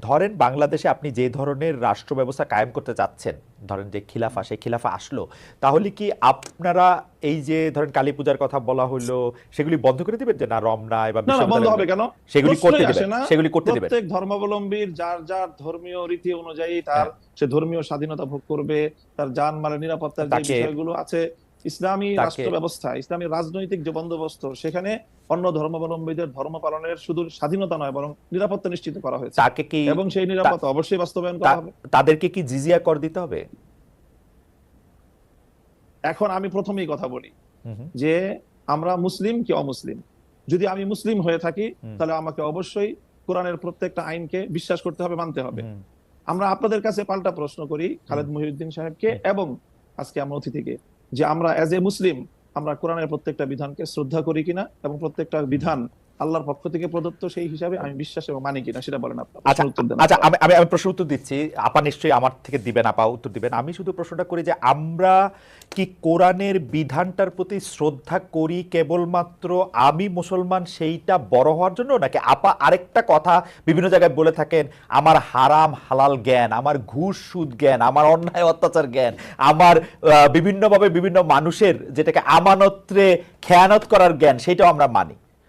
ধরেন বাংলাদেশে আপনি যে ধরনের রাষ্ট্র ব্যবস্থা কায়েম করতে চাচ্ছেন ধরেন যে খিলাফা সেই খিলাফা আসলো তাহলে কি আপনারা এই যে ধরেন কালী পূজার কথা বলা হলো সেগুলি বন্ধ করে দিবেন যে না রমনায় বা বন্ধ হবে কেন? সেগুলি করতে দিবেন না। সেগুলি করতে দিবেন। প্রত্যেক ধর্মাবলম্বীর যার যার ধর্মীয় রীতি অনুযায়ী তার সে ধর্মীয় স্বাধীনতা ভোগ করবে তার জান মালের নিরাপত্তার যে বিষয়গুলো আছে ইসলামী রাষ্ট্র ব্যবস্থা ইসলামী রাজনৈতিক যে বন্দোবস্ত সেখানে অন্য ধর্মাবলম্বীদের ধর্ম পালনের শুধু স্বাধীনতা নয় বরং নিরাপত্তা নিশ্চিত করা হয়েছে। তাকে কি এবং সেই নিরাপত্তা অবশ্যই বাস্তবায়ন করা হবে। তাদেরকে কি জিজিয়া কর দিতে হবে? এখন আমি প্রথমেই কথা বলি যে আমরা মুসলিম কি অমুসলিম? যদি আমি মুসলিম হয়ে থাকি তাহলে আমাকে অবশ্যই কোরআনের প্রত্যেকটা আইনকে বিশ্বাস করতে হবে মানতে হবে। আমরা আপনাদের কাছে পাল্টা প্রশ্ন করি খালেদ মহিউদ্দিন সাহেবকে এবং আজকে আমরা অতিথিকে। যে আমরা অ্যাজ এ মুসলিম আমরা কোরআনের প্রত্যেকটা বিধানকে শ্রদ্ধা করি কিনা এবং প্রত্যেকটা বিধান আল্লাহর পক্ষ থেকে প্রদত্ত সেই হিসাবে আমি বিশ্বাস এবং মানি কিনা সেটা বলেন আপনার আচ্ছা আচ্ছা আমি আমি আমি প্রশ্ন উত্তর দিচ্ছি। আপা নিশ্চয়ই আমার থেকে দিবেন আপা উত্তর দিবেন। আমি শুধু প্রশ্নটা করি যে আমরা কি কোরআনের বিধানটার প্রতি শ্রদ্ধা করি কেবলমাত্র আমি মুসলমান সেইটা বড় হওয়ার জন্য? নাকি আপা আরেকটা কথা বিভিন্ন জায়গায় বলে থাকেন আমার হারাম হালাল জ্ঞান আমার ঘুষ সুদ জ্ঞান আমার অন্যায় অত্যাচার জ্ঞান আমার বিভিন্নভাবে বিভিন্ন মানুষের যেটাকে আমানত্রে খেয়ানত করার জ্ঞান সেটাও আমরা মানি।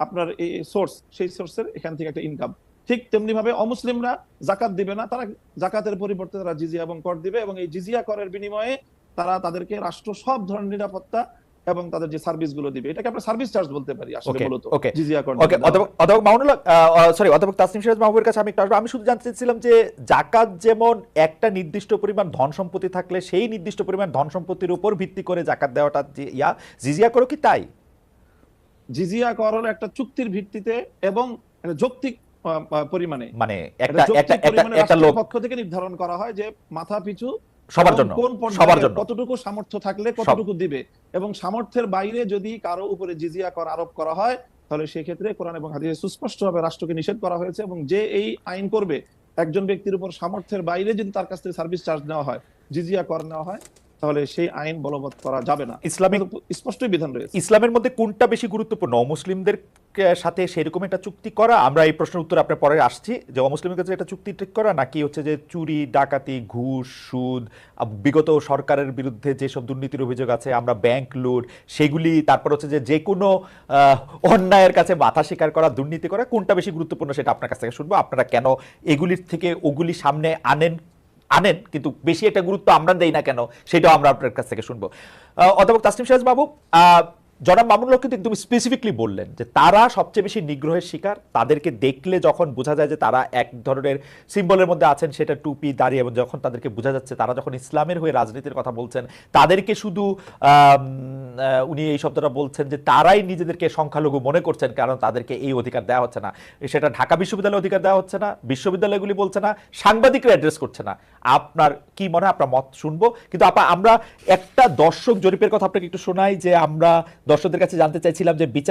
আপনার এই সোর্স সেই সোর্সের এখান থেকে একটা ইনকাম ঠিক তেমনি ভাবে অমুসলিমরা জাকাত দিবে না তারা জাকাতের পরিবর্তে তারা জিজিয়া এবং কর দিবে এবং এই জিজিয়া করের বিনিময়ে তারা তাদেরকে রাষ্ট্র সব ধরনের নিরাপত্তা এবং তাদের যে সার্ভিসগুলো দিবে এটাকে আমরা সার্ভিস চার্জ বলতে পারি আসলে মূলত জিজিয়া কর ওকে অধ্যাপক মামুনুল্লাহ সরি অধ্যাপক তাসনিম সিরাজ মাহবুবের কাছে আমি একটু। আমি শুধু জানতে চাইছিলাম যে জাকাত যেমন একটা নির্দিষ্ট পরিমাণ ধন সম্পত্তি থাকলে সেই নির্দিষ্ট পরিমাণ ধন সম্পত্তির উপর ভিত্তি করে জাকাত দেওয়াটা যে ইয়া জিজিয়া করো কি তাই? জিজিয়া কর একটা চুক্তির ভিত্তিতে এবং যৌক্তিক পরিমাণে। মানে একটা একটা একটা লোক পক্ষ থেকে নির্ধারণ করা হয় যে মাথা পিছু সবার জন্য সবার জন্য। কতটুকু সামর্থ্য থাকলে কতটুকু দিবে। এবং সামর্থ্যের বাইরে যদি কারও উপরে জিজিয়া কর আরোপ করা হয় তাহলে সেই ক্ষেত্রে কোরআন এবং হাদিসে সুস্পষ্টভাবে রাষ্ট্রকে নিষেধ করা হয়েছে এবং যে এই আইন করবে একজন ব্যক্তির উপর সামর্থ্যের বাইরে যদি তার কাছ থেকে সার্ভিস চার্জ নেওয়া হয় জিজিয়া কর নেওয়া হয় তাহলে সেই আইন বলবৎ করা যাবে না। ইসলামিক স্পষ্টই বিধান রয়েছে। ইসলামের মধ্যে কোনটা বেশি গুরুত্বপূর্ণ? অমুসলিমদের সাথে সেরকম একটা চুক্তি করা? আমরা এই প্রশ্নের উত্তর আপনার পরে আসছি। যে অমুসলিমের কাছে একটা চুক্তি ঠিক করা নাকি হচ্ছে যে চুরি ডাকাতি ঘুষ সুদ বিগত সরকারের বিরুদ্ধে যেসব দুর্নীতির অভিযোগ আছে আমরা ব্যাংক লুট সেগুলি তারপর হচ্ছে যে যে কোনো অন্যায়ের কাছে মাথা স্বীকার করা দুর্নীতি করা কোনটা বেশি গুরুত্বপূর্ণ সেটা আপনার কাছ থেকে শুনব। আপনারা কেন এগুলির থেকে ওগুলি সামনে আনেন আনেন, কিন্তু বেশি একটা গুরুত্ব আমরা দেই না কেন, সেটাও আমরা আপনার কাছ থেকে শুনব। অধ্যাপক তাসনিম সিরাজ বাবু জনাব মামুনুল্লাহ কিন্তু একদম স্পেসিফিকলি বললেন যে তারা সবচেয়ে বেশি নিগ্রহের শিকার, তাদেরকে দেখলে যখন বোঝা যায় যে তারা এক ধরনের সিম্বলের মধ্যে আছেন, সেটা টুপি দাঁড়িয়ে এবং যখন তাদেরকে বোঝা যাচ্ছে তারা যখন ইসলামের হয়ে রাজনীতির কথা বলছেন, তাদেরকে শুধু উনি এই শব্দটা বলছেন যে তারাই নিজেদেরকে সংখ্যালঘু মনে করছেন, কারণ তাদেরকে এই অধিকার দেওয়া হচ্ছে না। সেটা ঢাকা বিশ্ববিদ্যালয়ে অধিকার দেওয়া হচ্ছে না, বিশ্ববিদ্যালয়গুলি বলছে না, সাংবাদিকরা অ্যাড্রেস করছে না। আপনার কি মনে হয়, আপনার মত শুনব? কিন্তু আপা, আমরা একটা দর্শক জরিপের কথা আপনাকে একটু শোনাই যে আমরা দর্শকদের কাছে জানতে চাইছিলাম যে বিচার